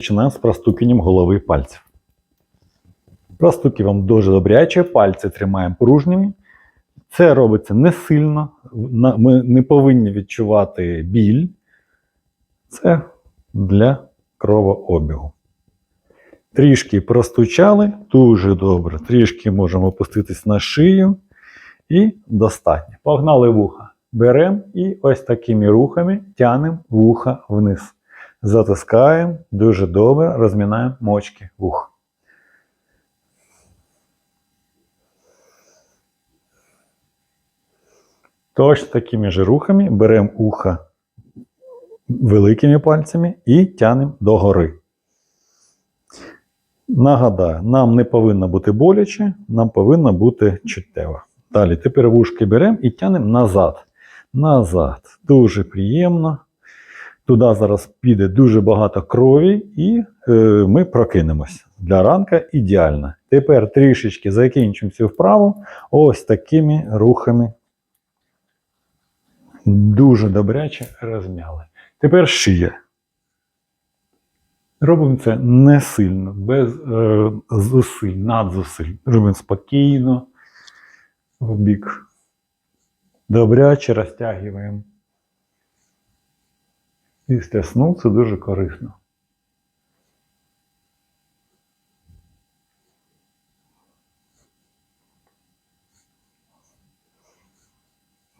Починаємо з простуканням голови пальців. Простукуємо дуже добряче, пальці тримаємо пружніми. Це робиться не сильно. Ми не повинні відчувати біль. Це для кровообігу. Трішки простучали, дуже добре. Трішки можемо опуститись на шию і достатньо. Погнали вуха. Беремо і ось такими рухами тянемо вуха вниз. Затискаємо дуже добре, розмінаємо мочки вух. Точно такими же рухами беремо ухо великими пальцями і тянемо догори. Нагадаю, нам не повинно бути боляче, нам повинно бути чуттєво. Далі тепер вушки беремо і тянемо назад. Назад. Дуже приємно. Туди зараз піде дуже багато крові, і е, ми прокинемось. Для ранка ідеально. Тепер трішечки закінчимо цю вправу ось такими рухами. Дуже добряче розмяли. Тепер шия. Робимо це не сильно, без е, зусиль, надзусиль. Робимо спокійно, в бік. Добряче розтягуємо. Після сну це дуже корисно.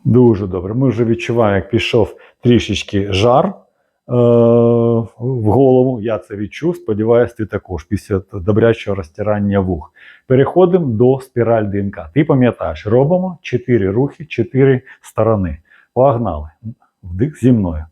Дуже добре. Ми вже відчуваємо, як пішов трішечки жар е- в голову. Я це відчув. Сподіваюсь, ти також після добрячого розтирання вух. Переходимо до спіраль ДНК. Ти пам'ятаєш, робимо 4 рухи, 4 сторони. Погнали. Вдих зі мною.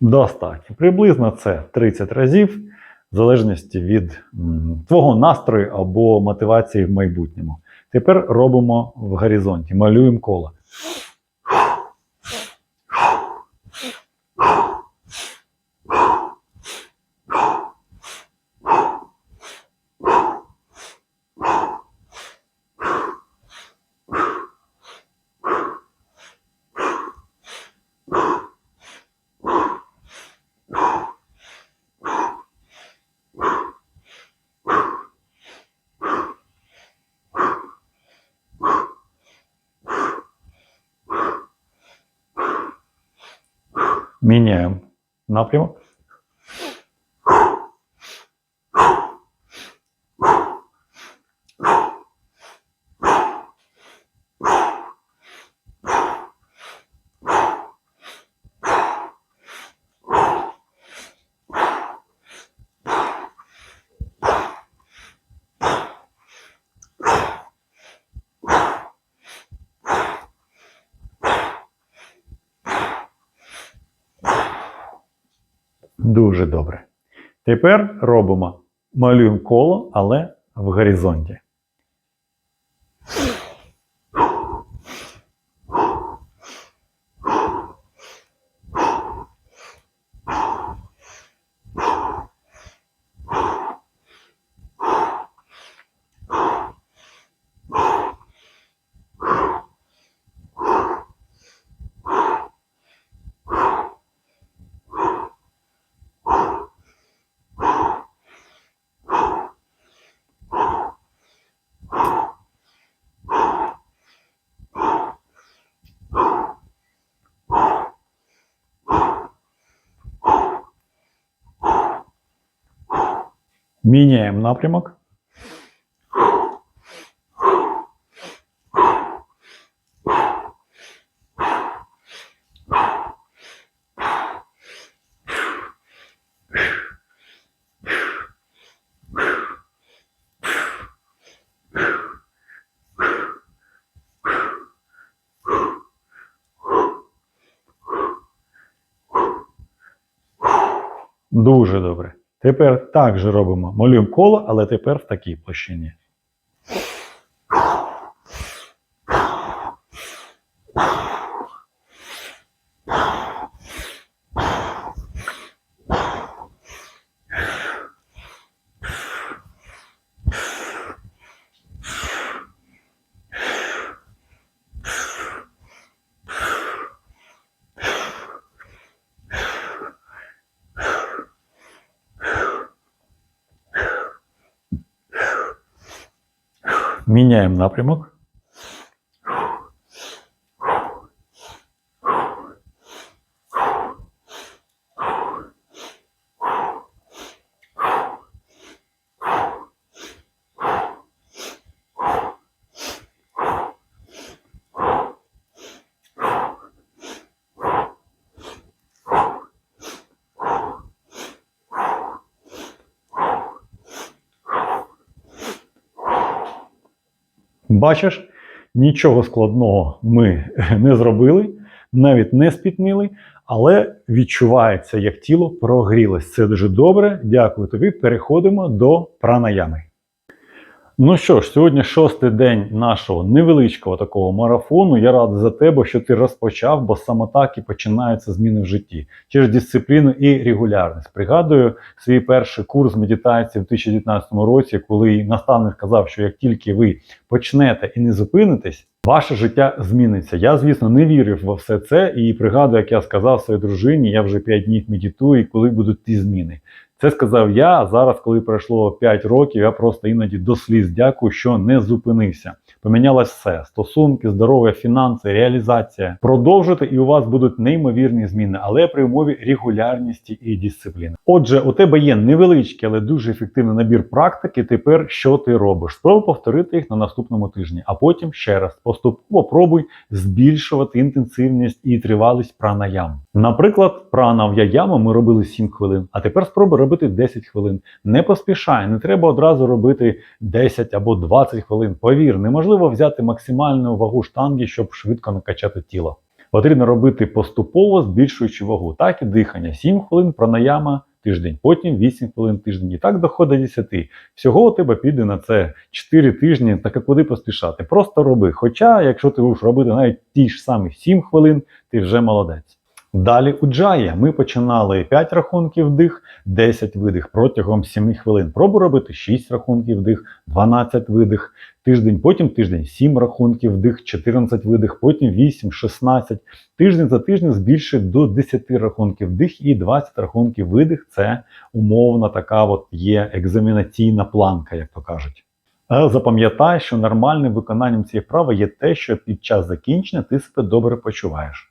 Достатньо. Приблизно це 30 разів, в залежності від твого настрою або мотивації в майбутньому. Тепер робимо в горизонті, малюємо коло. Міняємо напрямок. Дуже добре. Тепер робимо малюємо коло, але в горизонті. Меняем напрямок. Дуже добре. Тепер так же робимо. Малюємо коло, але тепер в такій площині. Міняємо напрямок. Бачиш, нічого складного ми не зробили, навіть не спітнили, але відчувається, як тіло прогрілось. Це дуже добре. Дякую тобі. Переходимо до пранаями. Ну що ж, сьогодні шостий день нашого невеличкого такого марафону. Я радий за тебе, що ти розпочав, бо саме так і починаються зміни в житті через дисципліну і регулярність. Пригадую свій перший курс медитації в 2019 році, коли наставник казав, що як тільки ви почнете і не зупинитесь, ваше життя зміниться. Я, звісно, не вірив во все це і пригадую, як я сказав своїй дружині, я вже 5 днів медитую, і коли будуть ті зміни. Це сказав я. А зараз, коли пройшло 5 років, я просто іноді до сліз дякую, що не зупинився. Помінялось все: стосунки, здоров'я, фінанси, реалізація. Продовжуйте, і у вас будуть неймовірні зміни, але при умові регулярності і дисципліни. Отже, у тебе є невеличкий, але дуже ефективний набір практики. Тепер що ти робиш? Спробуй повторити їх на наступному тижні, а потім ще раз поступово пробуй збільшувати інтенсивність і тривалість пранаям. Наприклад, пранав'яями ми робили 7 хвилин, а тепер спробуй робити 10 хвилин. Не поспішай, не треба одразу робити 10 або 20 хвилин. Повір, неможливо взяти максимальну вагу штанги, щоб швидко накачати тіло. Потрібно робити поступово збільшуючи вагу. Так і дихання. 7 хвилин пранаяма тиждень, потім 8 хвилин тиждень. І так доходить до 10. Всього у тебе піде на це 4 тижні, так а куди поспішати. Просто роби. Хоча, якщо ти будеш робити навіть ті ж самі 7 хвилин, ти вже молодець. Далі у джаї ми починали 5 рахунків вдих, 10 видих протягом 7 хвилин. Пробуй робити 6 рахунків вдих, 12 видих, тиждень, потім тиждень 7 рахунків вдих, 14 видих, потім 8, 16. Тиждень за тиждень збільшуй до 10 рахунків вдих і 20 рахунків видих. Це умовна така от є екзамінаційна планка, як то кажуть. Запам'ятай, що нормальним виконанням цієї вправи є те, що під час закінчення ти себе добре почуваєш.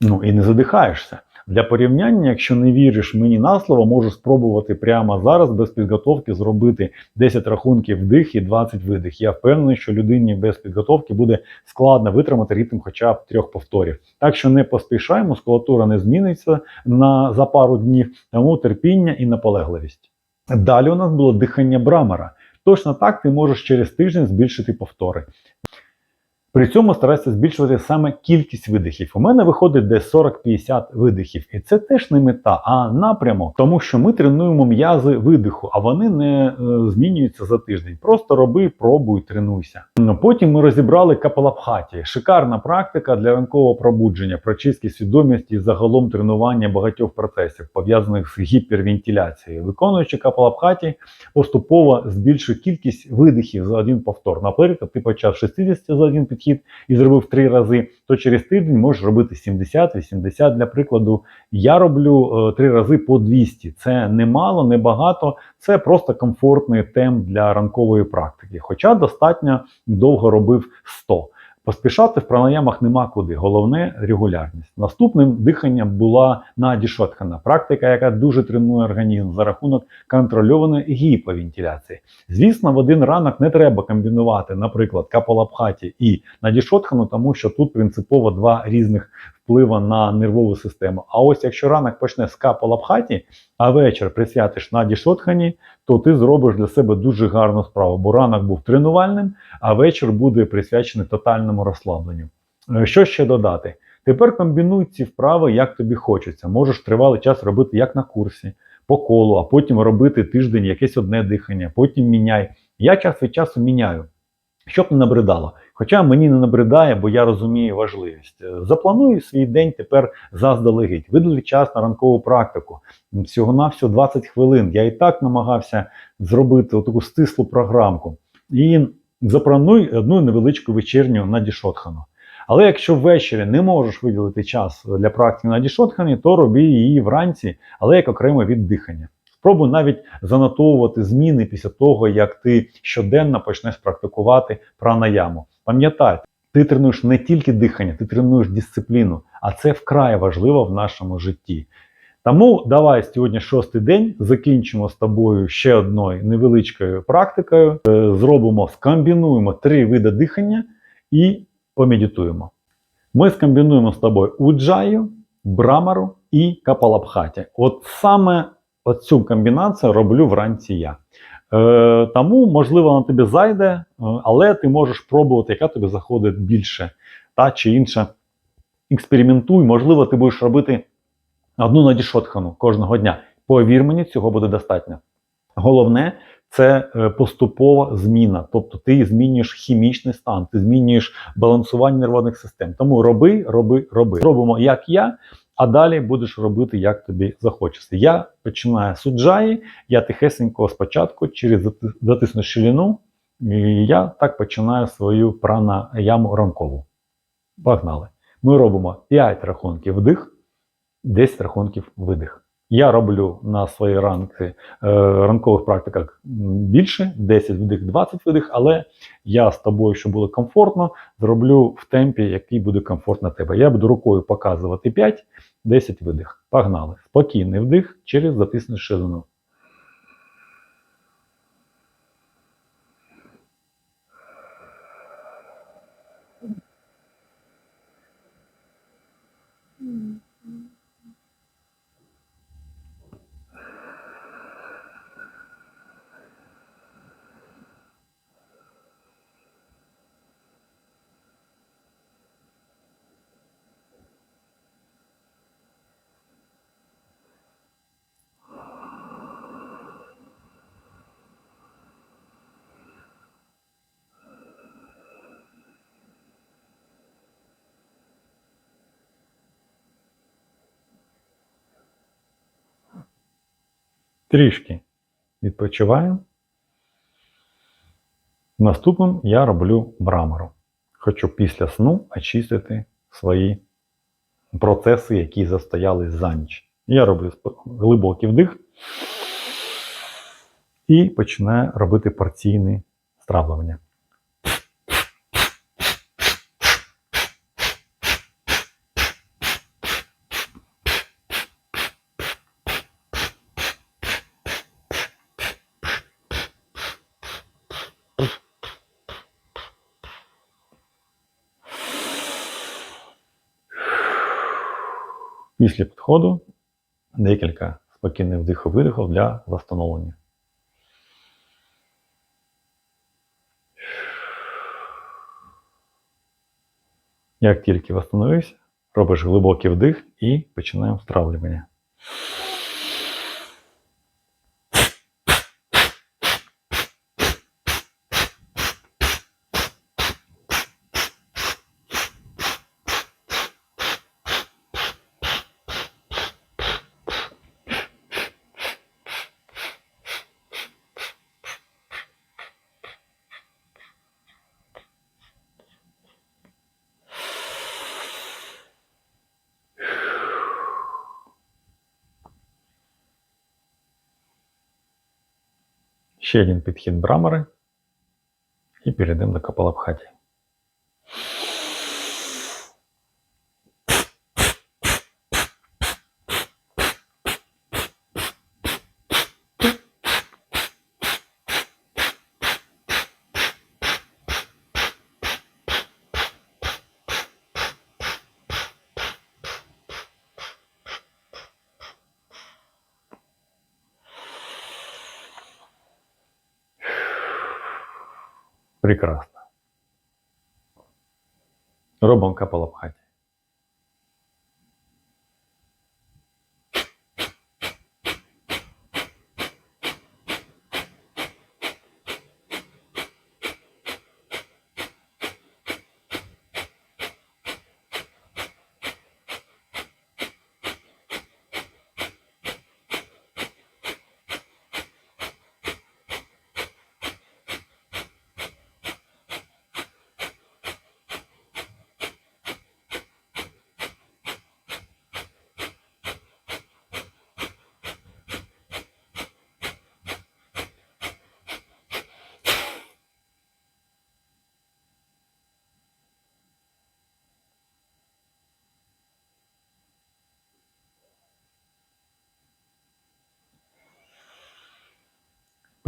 Ну і не задихаєшся. Для порівняння, якщо не віриш мені на слово, можу спробувати прямо зараз без підготовки зробити 10 рахунків вдих і 20 видих. Я впевнений, що людині без підготовки буде складно витримати ритм хоча б трьох повторів. Так що не поспішай, мускулатура не зміниться на за пару днів, тому терпіння і наполегливість. Далі у нас було дихання брамера. Точно так ти можеш через тиждень збільшити повтори. При цьому старайся збільшувати саме кількість видихів. У мене виходить десь 40-50 видихів, і це теж не мета, а напрямок, тому що ми тренуємо м'язи видиху, а вони не е, змінюються за тиждень. Просто роби, пробуй, тренуйся. Ну, Потім ми розібрали капалабхаті. Шикарна практика для ранкового пробудження, прочистки свідомості і загалом тренування багатьох процесів, пов'язаних з гіпервентиляцією. Виконуючи капалабхаті, поступово збільшує кількість видихів за один повтор. Наприклад, ти почав 60 за один підхід і зробив три рази, то через тиждень можеш робити 70-80 для прикладу. Я роблю е, три рази по 200. Це не мало, не багато, це просто комфортний темп для ранкової практики. Хоча достатньо довго робив 100. Поспішати в пранаямах нема куди. Головне регулярність. Наступним диханням була надішотхана практика, яка дуже тренує організм за рахунок контрольованої гіповентиляції. Звісно, в один ранок не треба комбінувати, наприклад, капалабхаті і надішотхану, тому що тут принципово два різних вплива на нервову систему. А ось якщо ранок почне з капалабхаті, а вечір присвятиш надішотхані, то ти зробиш для себе дуже гарну справу, бо ранок був тренувальним, а вечір буде присвячений тотальному розслабленню. Е, Що ще додати? Тепер комбінуй ці вправи, як тобі хочеться. Можеш тривалий час робити як на курсі, по колу, а потім робити тиждень якесь одне дихання, потім міняй. Я час від часу міняю, щоб не набридало. Хоча мені не набридає, бо я розумію важливість. Е, Запланую свій день тепер заздалегідь. Видали час на ранкову практику. Всього-навсього 20 хвилин. Я і так намагався зробити таку стислу програмку. І заплануй одну невеличку вечірню на дішотхану. Але якщо ввечері не можеш виділити час для практики на дішотхані, то роби її вранці, але як окремо від дихання. Спробуй навіть занотовувати зміни після того, як ти щоденно почнеш практикувати пранаяму. Пам'ятай, ти тренуєш не тільки дихання, ти тренуєш дисципліну, а це вкрай важливо в нашому житті. Тому давай сьогодні шостий день закінчимо з тобою ще одною невеличкою практикою. Е, Зробимо, скомбінуємо три види дихання і помедитуємо. Ми скомбінуємо з тобою уджаю, брамару і капалабхаті. От саме оцю комбінацію роблю вранці я. Е, тому, можливо, вона тобі зайде, е, але ти можеш пробувати, яка тобі заходить більше, та чи інша. Експериментуй, можливо, ти будеш робити одну надішотхану кожного дня. Повір мені, цього буде достатньо. Головне це е, поступова зміна. Тобто ти змінюєш хімічний стан, ти змінюєш балансування нервових систем. Тому роби, роби, роби. Робимо як я, а далі будеш робити, як тобі захочеться. Я починаю з суджаї, я тихесенько спочатку через затисну щілину, і я так починаю свою прана яму ранкову. Погнали. Ми робимо 5 рахунків вдих, 10 рахунків видих. Я роблю на своїй ранки, е, ранкових практиках більше, 10 вдих, 20 видих, але я з тобою, щоб було комфортно, зроблю в темпі, який буде комфортно тебе. Я буду рукою показувати 5, 10 видих. Погнали. Спокійний вдих через затиснуту ширину. Трішки відпочиваю. Наступним я роблю брамару. Хочу після сну очистити свої процеси, які застояли за ніч. Я роблю глибокий вдих і починаю робити порційне стравлення. Після підходу декілька спокійних вдихів-видихів для встановлення. Як тільки встановився, робиш глибокий вдих і починаємо стравлювання. Ще один підхід брамари. І перейдемо до капалабхаті. Прекрасно. Робимо капалабхаті.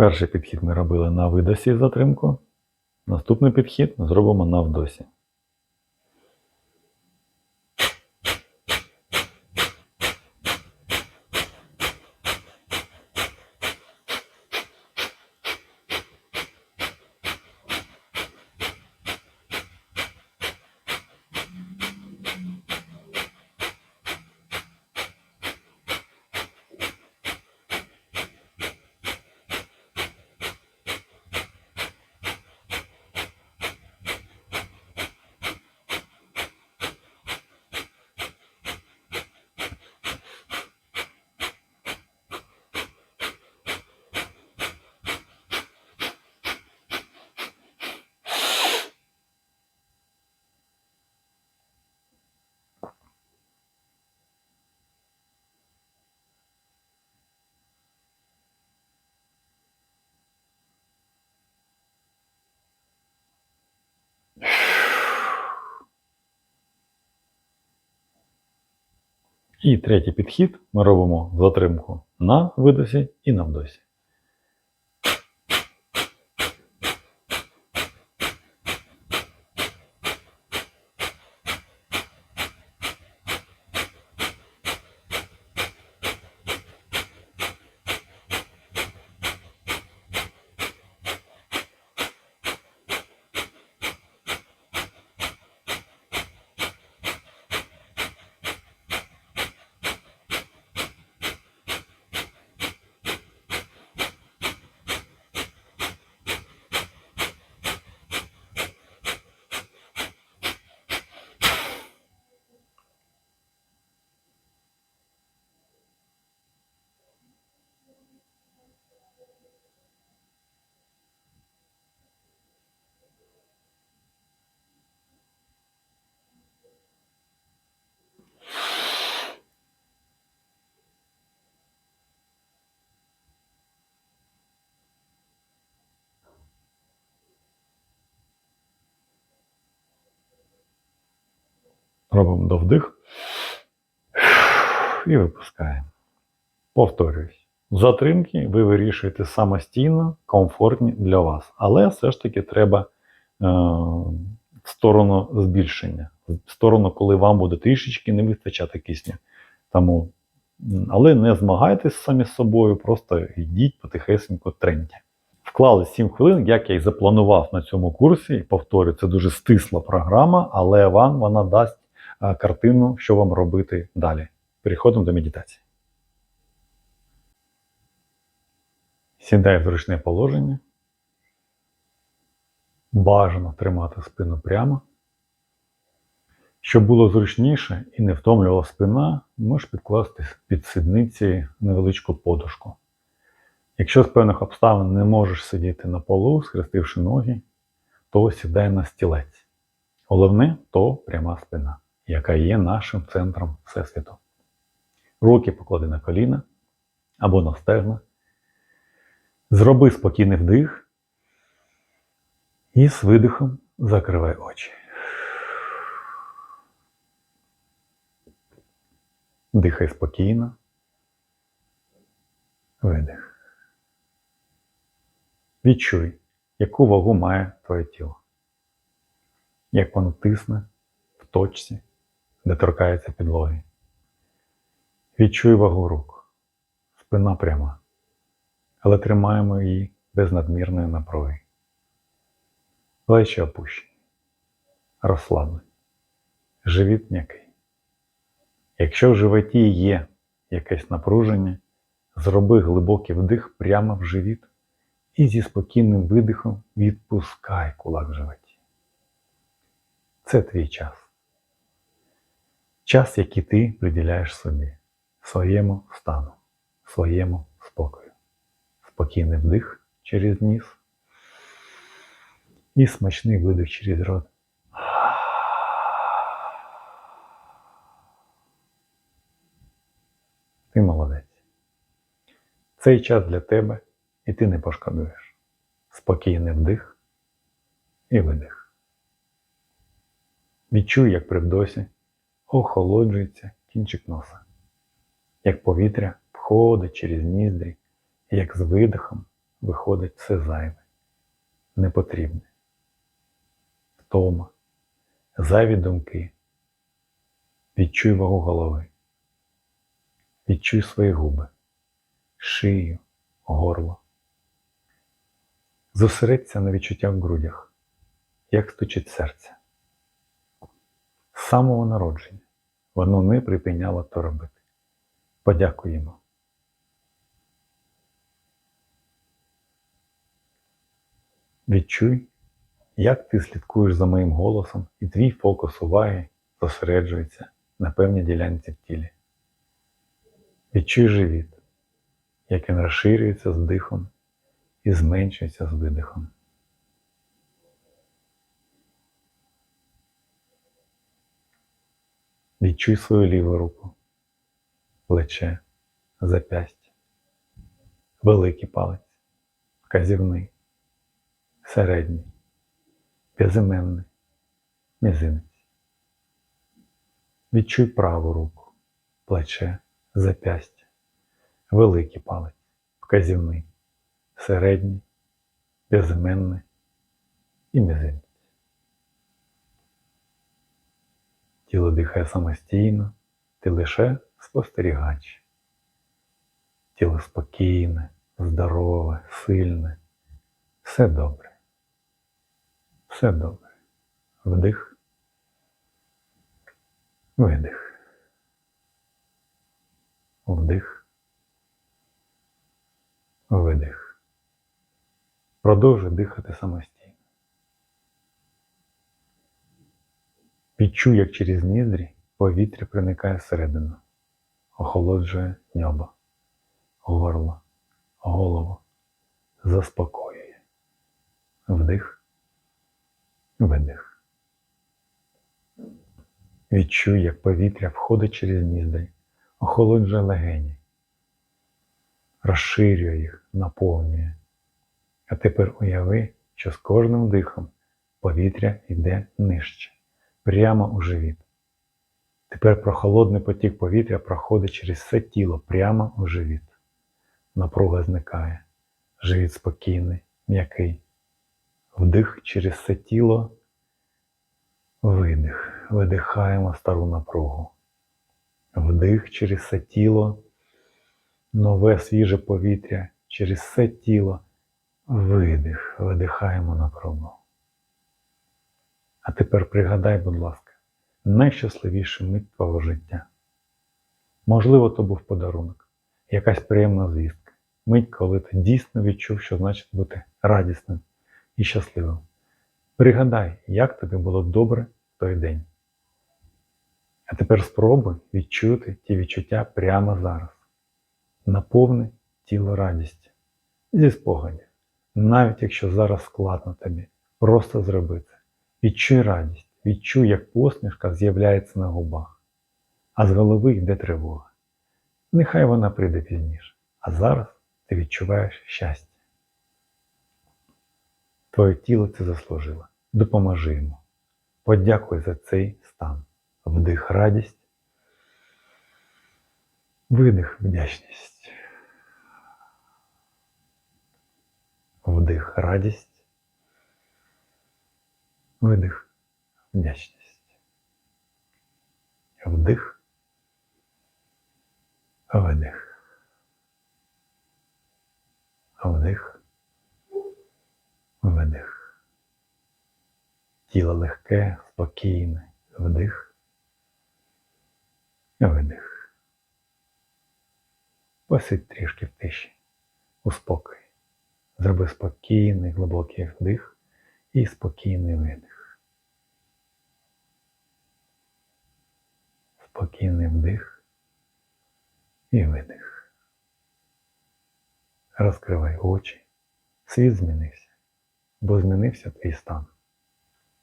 Перший підхід ми робили на видосі затримку. Наступний підхід зробимо на вдосі. І третій підхід ми робимо затримку на видосі і на вдосі. Робимо довдих і випускаємо. Повторююсь. Затримки ви вирішуєте самостійно, комфортні для вас. Але все ж таки треба е, в сторону збільшення, в сторону, коли вам буде трішечки не вистачати кисню. Тому, але не змагайтесь самі з собою, просто йдіть потихесенько треньте. Вклали 7 хвилин, як я і запланував на цьому курсі. І повторю, це дуже стисла програма, але вам вона дасть картину, що вам робити далі. Переходимо до медитації. Сідай в зручне положення. Бажано тримати спину прямо. Щоб було зручніше і не втомлювала спина, можеш підкласти під сідниці невеличку подушку. Якщо з певних обставин не можеш сидіти на полу, схрестивши ноги, то сідай на стілець. Головне то пряма спина, яка є нашим центром Всесвіту. Руки поклади на коліна або на стегна. Зроби спокійний вдих і з видихом закривай очі. Дихай спокійно. Видих. Відчуй, яку вагу має твоє тіло. Як воно тисне в точці, де торкається підлоги. Відчуй вагу рук. Спина пряма. Але тримаємо її без надмірної напруги. Плечі опущені. Розслаблені. Живіт м'який. Якщо в животі є якесь напруження, зроби глибокий вдих прямо в живіт і зі спокійним видихом відпускай кулак в животі. Це твій час. Час, який ти приділяєш собі, своєму стану, своєму спокою. Спокійний вдих через ніс і смачний видих через рот. Ти молодець. Цей час для тебе і ти не пошкодуєш. Спокійний вдих і видих. Відчуй, як при вдосі охолоджується кінчик носа, як повітря входить через ніздрі, і як з видихом виходить все зайве, непотрібне. Втома, зайві думки. Відчуй вагу голови. Відчуй свої губи, шию, горло. Зосередься на відчуттях в грудях, як стучить серце. Самого народження воно не припиняло то робити. Подякуємо. Відчуй, як ти слідкуєш за моїм голосом, і твій фокус уваги зосереджується на певній ділянці в тілі. Відчуй живіт, як він розширюється з дихом і зменшується з видихом. Відчуй свою ліву руку, плече, запястя, великий палець, вказівний, середній, безіменний, мізинець. Відчуй праву руку, плече, запястя, великий палець, вказівний, середній, безіменний і мізинець. Тіло дихає самостійно, ти лише спостерігач. Тіло спокійне, здорове, сильне. Все добре. Все добре. Вдих. Видих. Вдих. Видих. Продовжуй дихати самостійно. Відчуй, як через ніздрі повітря проникає всередину, охолоджує небо, горло, голову, заспокоює. Вдих, видих. Відчуй, як повітря входить через ніздрі, охолоджує легені, розширює їх, наповнює. А тепер уяви, що з кожним дихом повітря йде нижче прямо у живіт. Тепер прохолодний потік повітря проходить через все тіло прямо у живіт. Напруга зникає. Живіт спокійний, м'який. Вдих через все тіло. Видих. Видихаємо стару напругу. Вдих через все тіло. Нове свіже повітря через все тіло. Видих. Видихаємо напругу. А тепер пригадай, будь ласка, найщасливішу мить твого життя. Можливо, то був подарунок, якась приємна звістка, мить, коли ти дійсно відчув, що значить бути радісним і щасливим. Пригадай, як тобі було добре в той день. А тепер спробуй відчути ті відчуття прямо зараз. Наповни тіло радістю зі спогадів. Навіть якщо зараз складно тобі, просто зроби це. Відчуй радість, відчуй, як посмішка з'являється на губах, а з голови йде тривога. Нехай вона прийде пізніше, а зараз ти відчуваєш щастя. Твоє тіло це заслужило. Допоможи йому. Подякуй за цей стан. Вдих радість, видих вдячність. Вдих радість. Видих, вдячність. Вдих, видих. Вдих, видих. Тіло легке, спокійне. Вдих. Видих. Посидь трішки в тиші. У спокій. Зроби спокійний, глибокий вдих і спокійний видих. Спокійний вдих і видих. Розкривай очі. Світ змінився, бо змінився твій стан.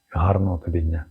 Гарного тобі дня!